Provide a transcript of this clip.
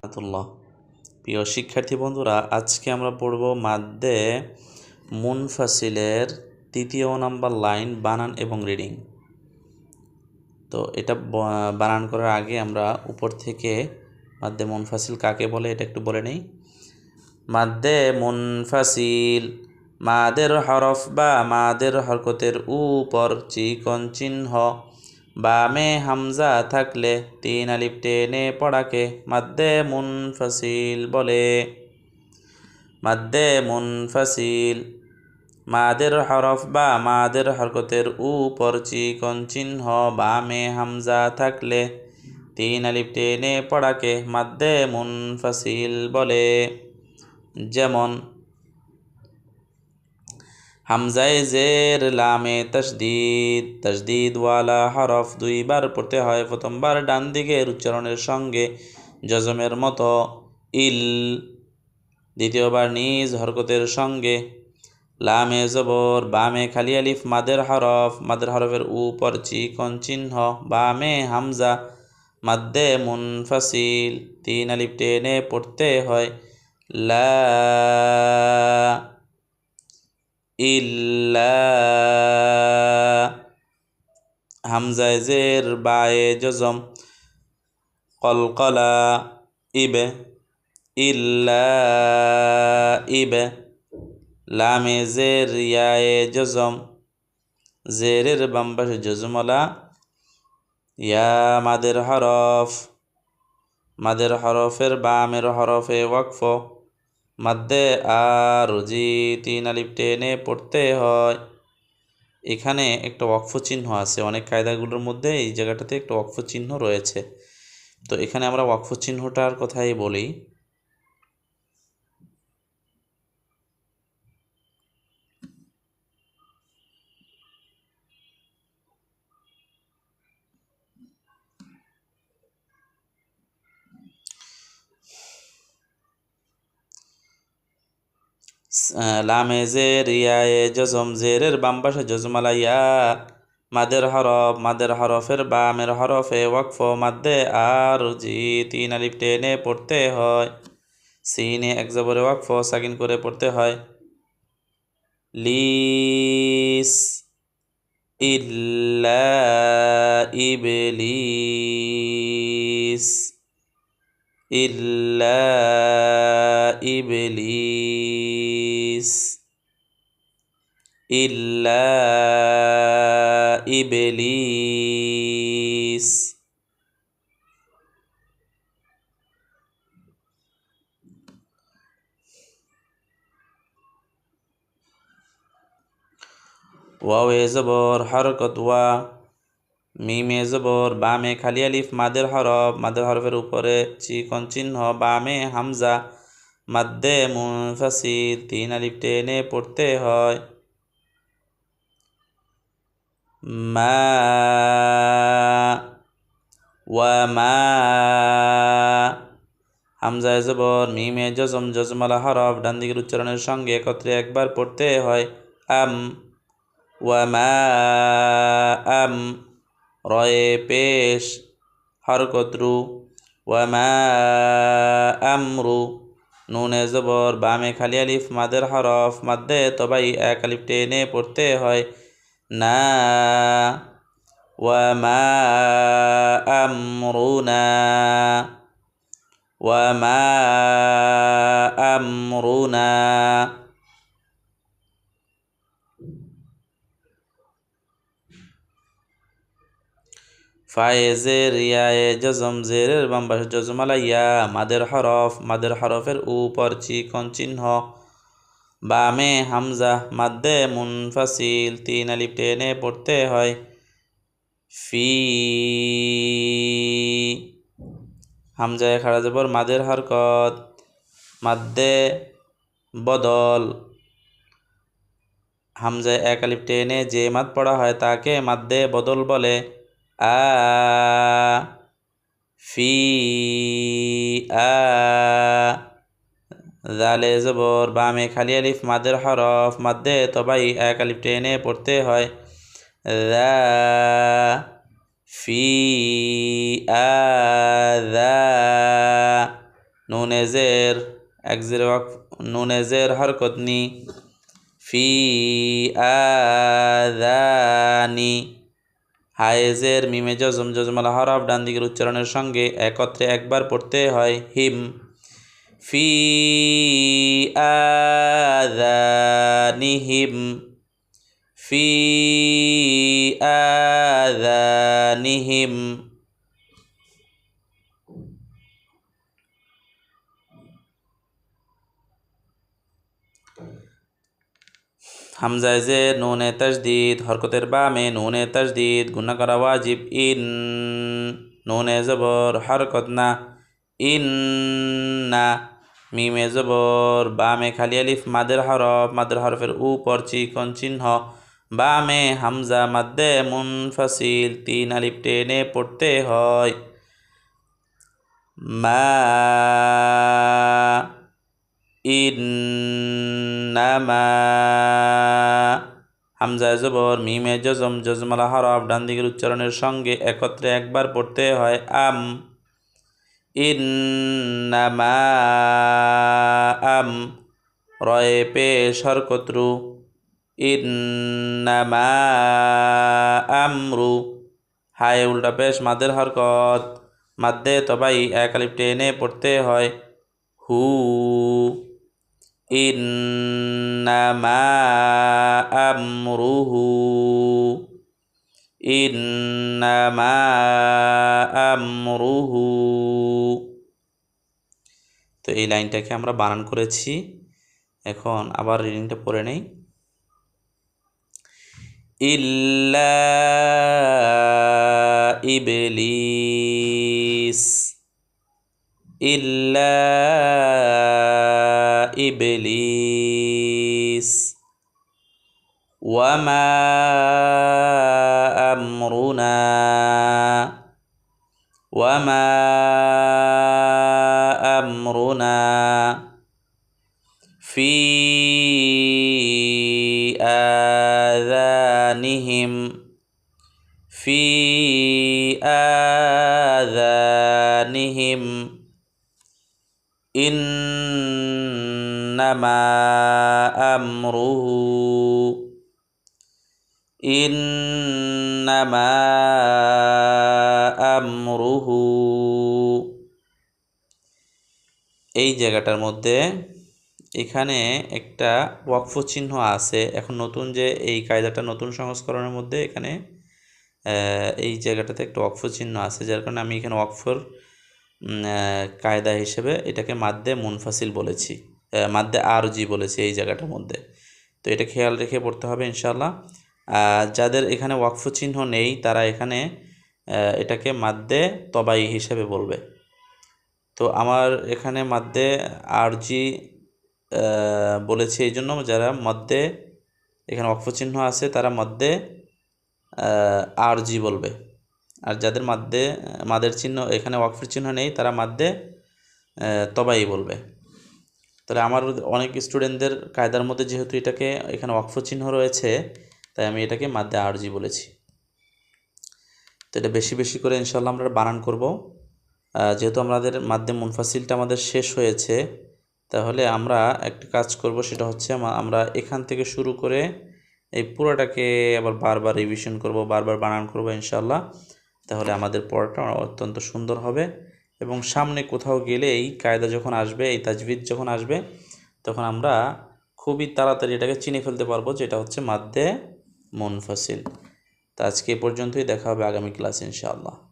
রহমতুল্লাহ। প্রিয় শিক্ষার্থী বন্ধুরা, আজকে আমরা পড়ব মাদ্দে মুনফাসিলের তৃতীয় নাম্বার লাইন বানান এবং রিডিং। তো এটা বানান করার আগে আমরা উপর থেকে মাদ্দে মুনফাসিল কাকে বলে এটা একটু বলে নেই। মাদ্দে মুনফাসিল, মাদের হরফ বা মাদের হরকতের উপর চিকন চিহ্ন বামে হামজা থাকলে তিন আলিফ টেনে পড়াকে মাদ্দে মুনফাসিল বলে। মাদ্দে মুনফাসিল। মাদের হরফ বা মাদের হরকতের উপর চিকন চিহ্ন বামে হামজা থাকলে তিন আলিফ টেনে পড়াকে মাদ্দে মুনফাসিল বলে। যেমন হামজায় জের লামে তসদিদ তসদিদওয়ালা হরফ দুইবার পড়তে হয়, প্রথমবার ডান দিকের উচ্চারণের সঙ্গে জজমের মতো ইল, দ্বিতীয়বার নিজ হরকতের সঙ্গে লামে জবর, বামে খালি আলিফ, মাদের হরফ, মাদের হরফের উপর চিকন চিহ্ন, বামে হামজা, মাদ্দে মুনফাসিল, তিন আলিফ টেনে পড়তে হয় লা ইল্লা হামজায় জের বায়ে জজম কলকলা ইবে ইল্লা ইবে লামে জের ইয়ায়ে জজম জেরের বাম পাশে জজমলা ইয়া মাদের হরফ মাদের হরফের বামের হরফে ওয়াকফ মাদ্দে আর জি তিন আলিফ টেনে পড়তে হয়। এখানে একটা অক্ষ চিহ্ন আছে। অনেক কায়দাগুলোর মধ্যে এই জায়গাটাতে একটা অক্ষ চিহ্ন রয়েছে। তো এখানে আমরা অক্ষ চিহ্নটার কথাই বলি। লামে জের ইয়ায়ে জজম, জেরের বাম পাশে জজমালা ইয়া মাদের হরফ, মাদের হরফের বামের হরফে ওয়াকফ, মাদ্দে আর, জি, তিন আলিফ, টেনে পড়তে হয়। সিনে এক জবরে ওয়াকফ, সাকিন করে পড়তে হয়। লিস ইল্লা ইবলিস ইল্লা ইবলিস। ইল্লা ওয়াও এ জবর হরকত ওয়া, মিমে জবর, বামে খালি আলিফ, মাদের হরফ, মাদের হরফের উপরে চিকন চিহ্ন, বামে হামজা, মাদ্দে মুনফাসিল, তিন আলিফ টেনে পড়তে হয়। মা ওয়া হামজা এ জবর, মিমে জজম, জজমালা হরফ, ডান দিকের উচ্চারণের সঙ্গে একত্রে একবার পড়তে হয় আম। ওয়া মা আম। রয়ে পেশ হরকতরু ওয়ামা আমরু নুনে জবর, বামে খালি আলিফ, মাদের হরফ, মাদ্দে তবাই, এক আলিফ টেনে পড়তে হয়। না ওয়ামা আমরুনা ওয়ামা আমরুনা ফায়েজের ইয়ায়ে জজম জেরের বাম পাশে জজমালা ইয়া মাদের হরফ মাদের হরফের উপর চিকন চিহ্ন বামে হামজা মাদ্দে মুনফাসিল তিন আলিফ টেনে পড়তে হয়। ফি হামজায় খাড়া জবর মাদের হরকত। মাদ্দে বদল। হামজায় এক আলিফ টেনে যে মাদ পড়া হয় তাকে মাদ্দে বদল বলে। আ ফি আ জালে জবর বামে খালি আলিফ মাদের হরফ মাদ্দে তবাই, এক আলিফ টেনে পড়তে হয়। ফি, আ নুনেজের এক জের নুনেজের হরকত নি। ফি আদানি হায়েজের মিমে জজম, জজমালা হরফ ডান দিকের উচ্চারণের সঙ্গে একত্রে একবার পড়তে হয় হিম। ফি আদানিহিম ফি আদানিহিম হামজায় যে নুনে তাজদিদ, হরকতের বামে নুনে তাজদিদ গুণা করা ওয়াজিব, ইন নুনে জবর, হরকত না। ইন না মিমে জবর, বামে খালি আলিফ, মাদের হরফ, মাদের হরফের উপর চিকন চিহ্ন, বামে হামজা, মাদ্দে মুনফাসিল, তিন আলিফ টেনে পড়তে হয়। মা হামজা জবর, মিমে জজম, জজমালা হরফ, ডান দিকের উচ্চারণের সঙ্গে একত্রে একবার পড়তে হয়। আম ইন্নামা আম রয়ে পেশ হরকতরু ইন্নামা হায় উল্টা পেশ মাদের হরকত। মাদ্দে তবাই এক আলিফ টেনে পড়তে হয়। হু। ইন্নামা আমরুহু। ইন্নামা আমরুহু তো এই লাইনটাকে আমরা বানান করেছি। এখন আবার রিডিংটা পড়ে নেই। ইবলিস। ইবলিস। وما امرنا وما امرنا في اذانهم في اذانهم انما امره إنما أمره এই জায়গাটার মধ্যে এখানে একটা ওয়াকফ চিহ্ন আছে এখন নতুন যে এই কায়দাটা নতুন সংস্করণের মধ্যে এখানে এই জায়গাটাতে একটা ওয়াকফ চিহ্ন আছে যার কারণে আমি এখানে ওয়াকফর কায়দা হিসেবে এটাকে মাদ্দে মুনফাসিল বলেছি মাদ্দে আরজি বলেছি এই জায়গাটার মধ্যে তো এটা খেয়াল রেখে পড়তে হবে ইনশাল্লাহ যাদের এখানে ওয়াকফ চিহ্ন নেই, তারা এখানে এটাকে মাদ্দে তবাই হিসেবে বলবে। তো আমার এখানে মাদ্দে আরজি বলেছি এই জন্য যারা মধ্যে এখানে অক্ষ চিহ্ন আছে, তারা মধ্যে আর জি বলবে। আর যাদের মাধ্যে মাদের চিহ্ন, এখানে ওয়াকফের চিহ্ন নেই, তারা মাধ্যে তবাই বলবে। তাহলে আমার অনেক স্টুডেন্টদের কায়দার মধ্যে যেহেতু এটাকে, এখানে ওয়াকফ চিহ্ন রয়েছে তাই আমি এটাকে মাধ্যে আরজি বলেছি। তো এটা বেশি বেশি করে ইনশাল্লাহ আমরা বানান করব। যেহেতু আমাদের মাধ্যমে মুনফাসিলটা আমাদের শেষ হয়েছে, তাহলে আমরা একটা কাজ করব, সেটা হচ্ছে আমরা এখান থেকে শুরু করে এই পুরোটাকে আবার বারবার রিভিশন করব, বারবার বানান করব ইনশাল্লাহ তাহলে আমাদের পড়াটা অত্যন্ত সুন্দর হবে এবং সামনে কোথাও গেলে এই কায়দা যখন আসবে, এই তাজবিদ যখন আসবে, তখন আমরা খুবই তাড়াতাড়ি এটাকে চিনে ফেলতে পারব, যেটা হচ্ছে মাধ্যে মনফাসিল তো আজকে পর্যন্তই দেখা হবে আগামী ক্লাস ইনশাআল্লাহ।